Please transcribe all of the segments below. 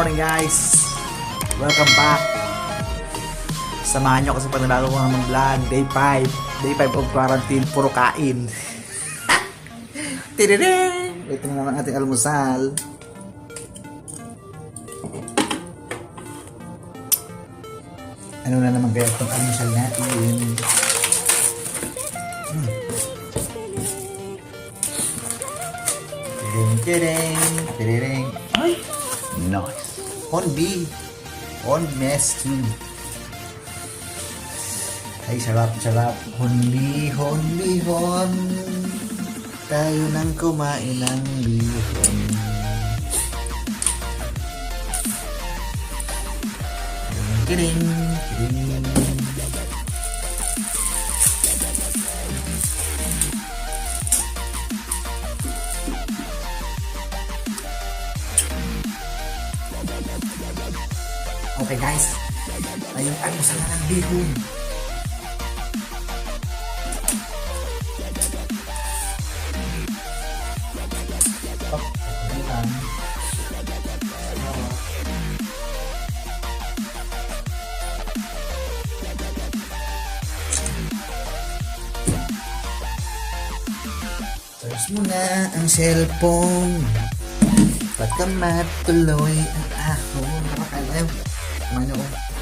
morning guys! Welcome back! Samahan nyo ako sa panabago ko ng vlog, day 5. Day 5 of quarantine, puro kain. Tiriring! Ito na naman ating almusal. Ano na naman kaya itong almusal natin? Hmm. Tiriring, tiriring. Ay! On B. On mess too. Ay, sarap, sarap. Honli, honli, hon. Tayo nang kumain ng bihon. Kiring, Okay guys, ayun ano sa ng bihon. Search mo na ang cellphone. Ba't ka matuloy ang ahon? Nakakalaw. Kumano ko.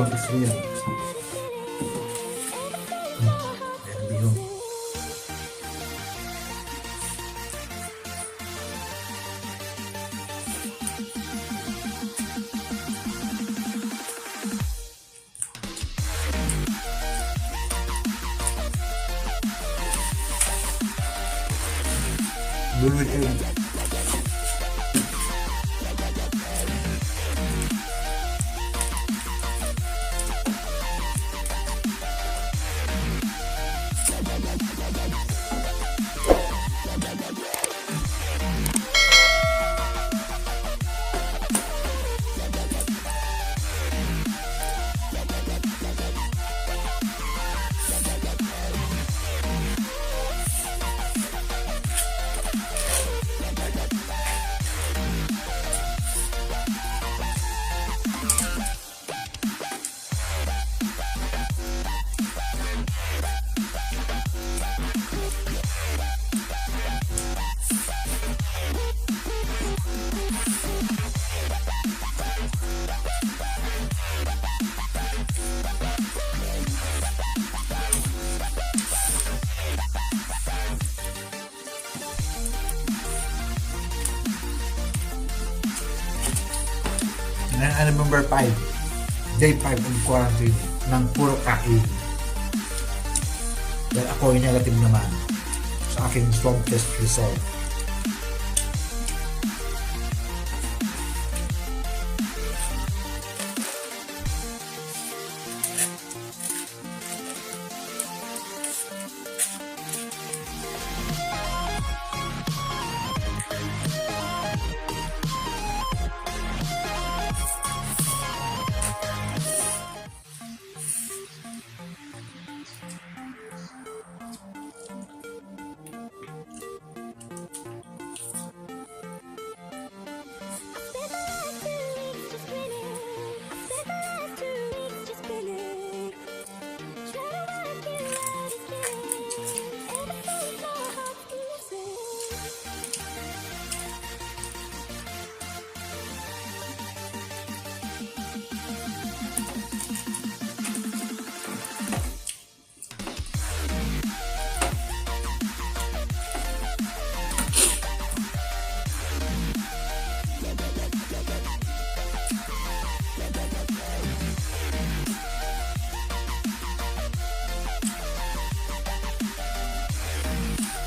Bihon, gusto yan. Ayan, bihon. Ano number 5. Day 5 of quarantine ng puro kain. Dahil ako ay negative naman sa aking swab test result.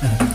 Yeah.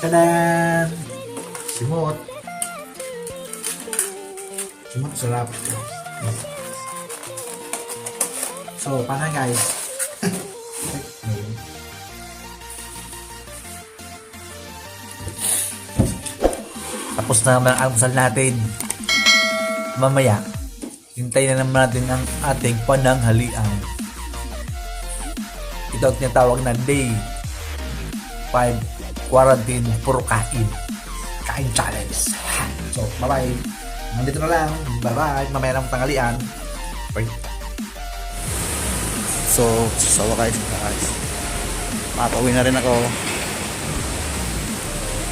Tadan! Simot. Simot sarap. So, paano guys? Tapos na naman ang almusal natin. Mamaya, hintayin na naman natin ang ating pananghalian. Ito ang tinatawag na day 5 quarantine puro kain. Kain challenge. So, bye-bye. Nandito na lang. Bye-bye. Mamaya ng tanghalian. Bye. So, sa wakas, guys. Makakauwi na rin ako.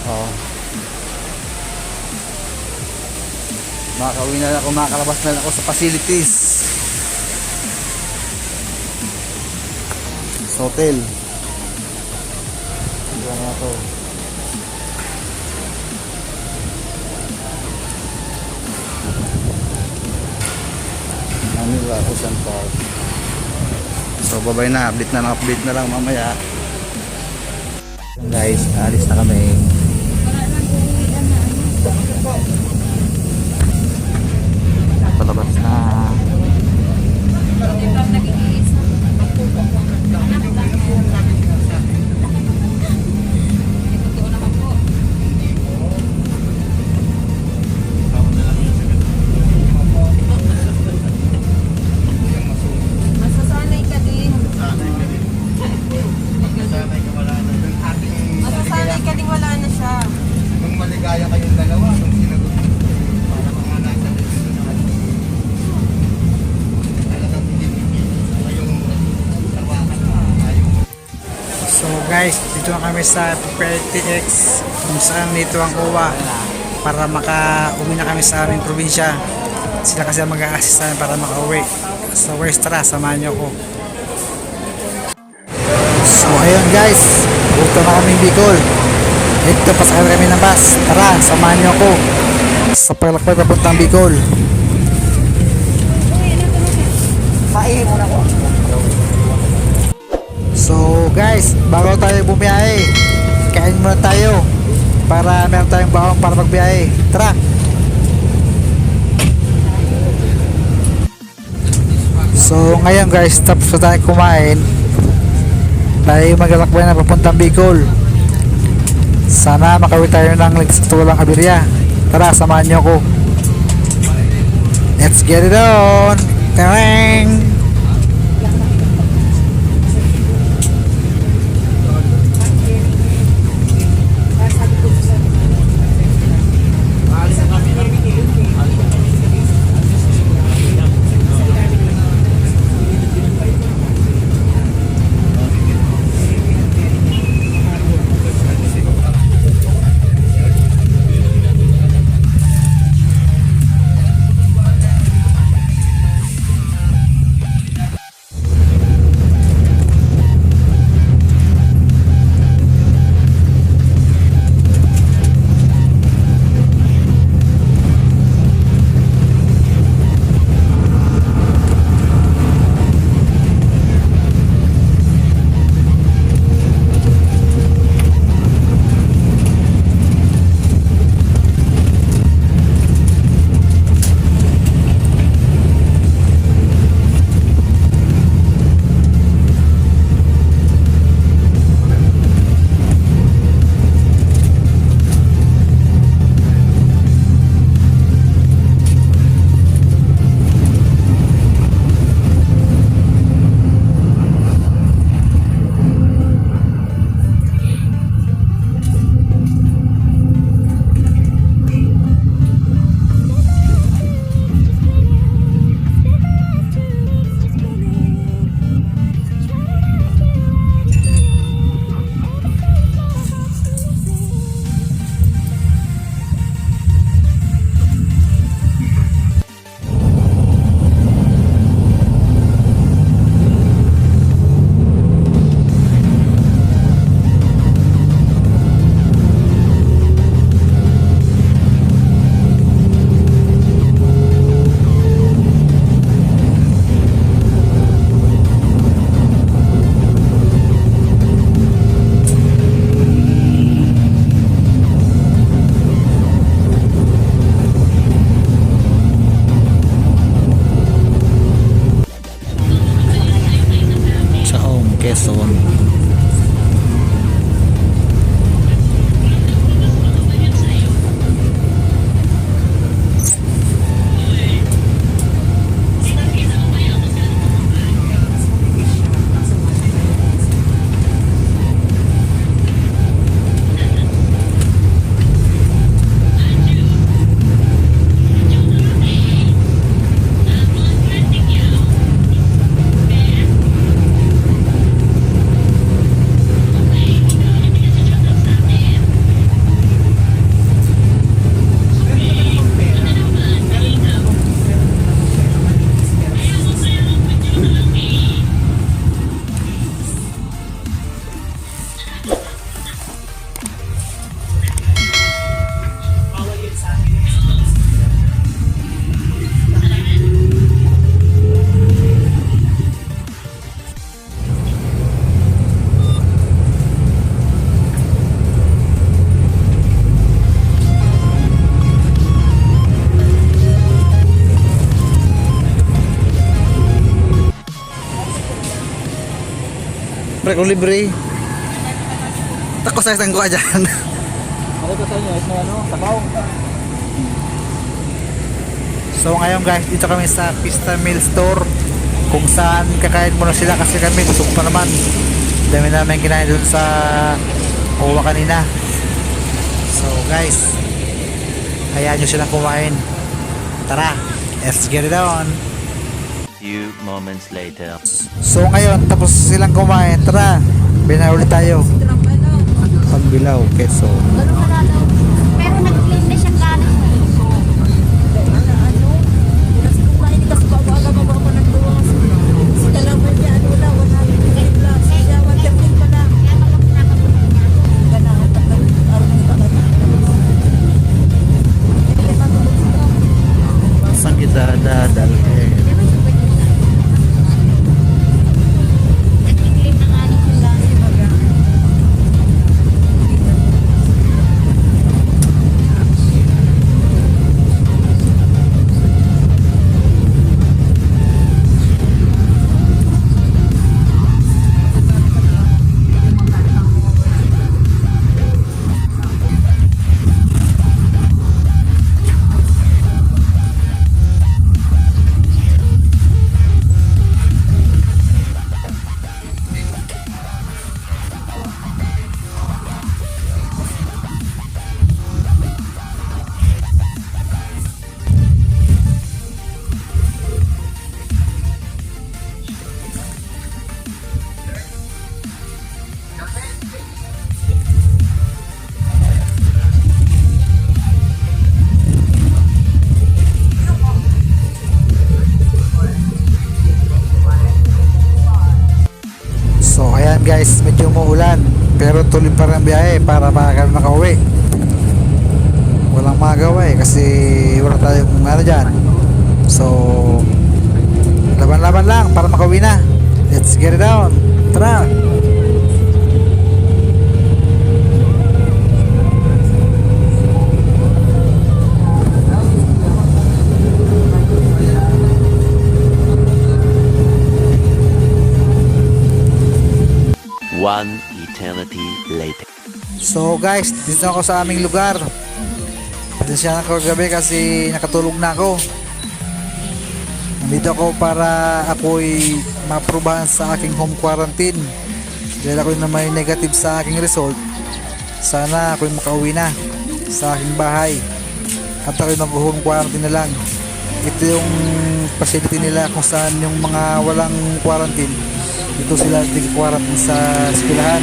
Oh. Makakauwi na ako, makakalabas na ako sa facilities. Sa hotel. Ako. Manila Ocean Park. So babay na, update na lang, update na lang mamaya. Guys, alis na kami. Guys, dito na kami sa PRTX kung saan dito ang uwa para maka-uwi na kami sa aming probinsya. Sila kasi ang mag-a-assist sa amin para maka-uwi. So guys, tara, samahan niyo ako. So ayun guys, puto na kami Bicol. Ito, pasakay kami ng bus. Tara, samahan niyo ako sa paglakbay papuntang Bicol. So guys, bago tayo bumiyahe, kain muna tayo para meron tayong bawang para magbiyahe. Tara! So ngayon guys, tapos na tayo kumain. Tayo maglalakbay na papuntang Bicol. Sana makawin tayo ng ligtas at walang abirya. Tara, samahan niyo ako. Let's get it on! Tarang! Pre, kung libre. Tako sa isang kuha dyan. Ano ko sa inyo? Ito ano? Sabaw? So ngayon guys, dito kami sa Pista Meal Store kung saan kakain muna sila kasi kami gusto pa naman. Dami namin kinain dun sa Owa kanina. So guys, hayaan nyo silang kumain. Tara, let's get it on. Moments later. So ngayon, tapos silang kumain. Tara, binawali tayo. Pagbilaw, keso. Ganun umuulan pero tuloy pa rin biyahe para makakal makauwi. Walang magawa eh kasi wala tayong ano dyan. So laban-laban lang para makauwi na. Let's get it down. Tara! One eternity later. So guys, dito ako sa aming lugar. Pasensya na ako gabi kasi nakatulog na ako. Nandito ako para ako'y maprobahan sa aking home quarantine. Dahil ako na may negative sa aking result, sana ako'y makauwi na sa aking bahay. At ako'y mag-home quarantine na lang. Ito yung facility nila kung saan yung mga walang quarantine. Dito sila tig-quarantine sa eskwelahan.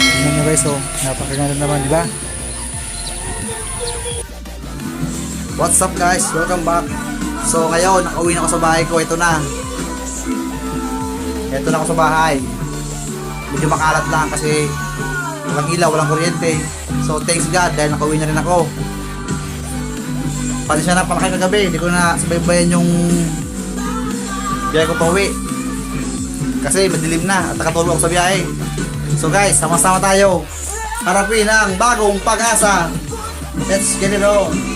Tingnan nyo guys, oh, napakaganda naman, di ba? What's up guys? Welcome back. So ngayon, nakauwi na ako sa bahay ko. Ito na. Ito na ako sa bahay. Medyo makalat lang kasi walang ilaw, walang kuryente. So thanks God dahil nakauwi na rin ako. Pasensya na pala kayo kagabi. Hindi ko na sabaybayan yung biyahe ko pa uwi. Kasi madilim na at nakatulog ako sa biyahe. So guys, sama-sama tayo. Harapin ang bagong pag-asa. Let's get it on.